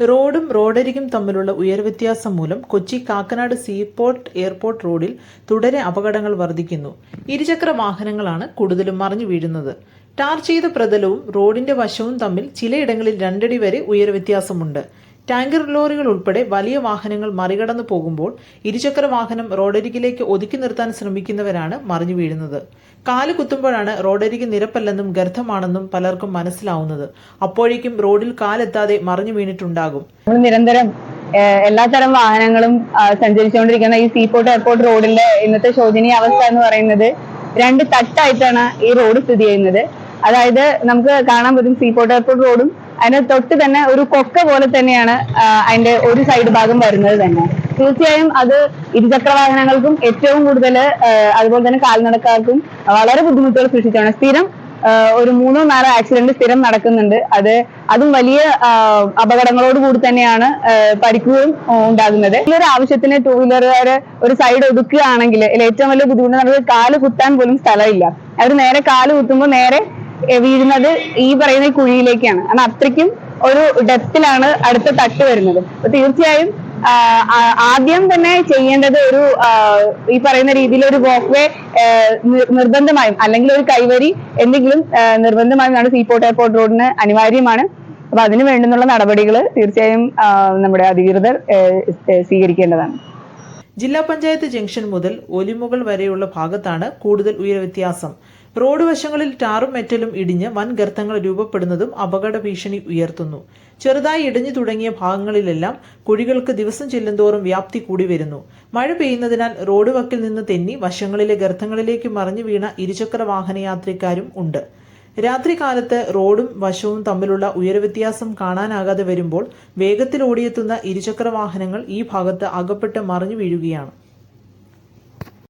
റോഡും റോഡരികും തമ്മിലുള്ള ഉയർവ്യത്യാസം മൂലം കൊച്ചി കാക്കനാട് സീപോർട്ട് എയർപോർട്ട് റോഡിൽ തുടരെ അപകടങ്ങൾ വർദ്ധിക്കുന്നു. ഇരുചക്ര വാഹനങ്ങളാണ് കൂടുതലും മറിഞ്ഞു വീഴുന്നത്. ടാർ ചെയ്ത പ്രതലവും റോഡിന്റെ വശവും തമ്മിൽ ചിലയിടങ്ങളിൽ രണ്ടടി വരെ ഉയരവ്യത്യാസമുണ്ട് ടാങ്കർ ലോറികൾ ഉൾപ്പെടെ വലിയ വാഹനങ്ങൾ മറികടന്നു പോകുമ്പോൾ ഇരുചക്ര വാഹനം റോഡരികിലേക്ക് ഒതുക്കി നിർത്താൻ ശ്രമിക്കുന്നവരാണ് മറിഞ്ഞു വീഴുന്നത്. കാൽ കുത്തുമ്പോഴാണ് റോഡരികി നിരപ്പല്ലെന്നും ഗർത്തമാണെന്നും പലർക്കും മനസ്സിലാവുന്നത്. അപ്പോഴേക്കും റോഡിൽ കാലെത്താതെ മറിഞ്ഞു വീണിട്ടുണ്ടാകും. നിരന്തരം എല്ലാ എല്ലാത്തരം വാഹനങ്ങളും സഞ്ചരിച്ചുകൊണ്ടിരിക്കുന്ന ഈ സീപോർട്ട് എയർപോർട്ട് റോഡിലെ ഇന്നത്തെ ശോചനീയ അവസ്ഥ എന്ന് പറയുന്നത് രണ്ട് തട്ടായിട്ടാണ് ഈ റോഡ് സ്ഥിതി ചെയ്യുന്നത്. അതായത് നമുക്ക് കാണാൻ പറ്റും സീപോർട്ട് എയർപോർട്ട് റോഡും അതിന് തൊട്ട് തന്നെ ഒരു കൊക്ക പോലെ തന്നെയാണ് അതിന്റെ ഒരു സൈഡ് ഭാഗം വരുന്നത് തന്നെ. തീർച്ചയായും അത് ഇരുചക്ര വാഹനങ്ങൾക്കും ഏറ്റവും കൂടുതൽ അതുപോലെ തന്നെ കാൽനടക്കാർക്കും വളരെ ബുദ്ധിമുട്ടുകൾ സൃഷ്ടിച്ചാണ് സ്ഥിരം ഒരു മൂന്നോ നാലോ ആക്സിഡന്റ് സ്ഥിരം നടക്കുന്നുണ്ട്. അത് അതും വലിയ അപകടങ്ങളോട് കൂടി തന്നെയാണ് പരിക്കുകയും ഉണ്ടാകുന്നത്. ഒരു ആവശ്യത്തിന് ടൂ വീലറുകാര് ഒരു സൈഡ് ഒതുക്കുകയാണെങ്കിൽ ഏറ്റവും വലിയ ബുദ്ധിമുട്ട് നമുക്ക് കാൽ കുത്താൻ പോലും സ്ഥലമില്ല. അവർ നേരെ കാൽ കുത്തുമ്പോൾ നേരെ വീഴുന്നത് ഈ പറയുന്ന കുഴിയിലേക്കാണ്. കാരണം അത്രയ്ക്കും ഒരു ഡെപ്തിലാണ് അടുത്ത തട്ട് വരുന്നത്. അപ്പൊ തീർച്ചയായും ആദ്യം തന്നെ ചെയ്യേണ്ടത് ഒരു ഈ പറയുന്ന രീതിയിൽ ഒരു വോക്ക് വേ നിർബന്ധമായും അല്ലെങ്കിൽ ഒരു കൈവരി എന്തെങ്കിലും നിർബന്ധമായും നമ്മുടെ സീപോർട്ട് എയർപോർട്ട് റോഡിന് അനിവാര്യമാണ്. അപ്പൊ അതിന് വേണ്ടുന്നുള്ള നടപടികൾ തീർച്ചയായും നമ്മുടെ അധികൃതർ സ്വീകരിക്കേണ്ടതാണ്. ജില്ലാ പഞ്ചായത്ത് ജംഗ്ഷൻ മുതൽ ഒലിമുകൾ വരെയുള്ള ഭാഗത്താണ് കൂടുതൽ ഉയരവ്യത്യാസം. റോഡ് വശങ്ങളിൽ ടാറും മെറ്റലും ഇടിഞ്ഞ് വൻ ഗർത്തങ്ങൾ രൂപപ്പെടുന്നതും അപകട ഭീഷണി ഉയർത്തുന്നു. ചെറുതായി ഇടിഞ്ഞു തുടങ്ങിയ ഭാഗങ്ങളിലെല്ലാം കുഴികൾക്ക് ദിവസം ചെല്ലുന്തോറും വ്യാപ്തി കൂടി വരുന്നു. മഴ പെയ്യുന്നതിനാൽ റോഡ് വക്കിൽ നിന്ന് തെന്നി വശങ്ങളിലെ ഗർത്തങ്ങളിലേക്ക് മറിഞ്ഞു വീണ ഇരുചക്ര വാഹനയാത്രക്കാരും ഉണ്ട്. രാത്രികാലത്ത് റോഡും വശവും തമ്മിലുള്ള ഉയരവ്യത്യാസം കാണാനാകാതെ വരുമ്പോൾ വേഗത്തിൽ ഓടിയെത്തുന്ന ഇരുചക്ര വാഹനങ്ങൾ ഈ ഭാഗത്ത് അകപ്പെട്ട് മറിഞ്ഞു വീഴുകയാണ്.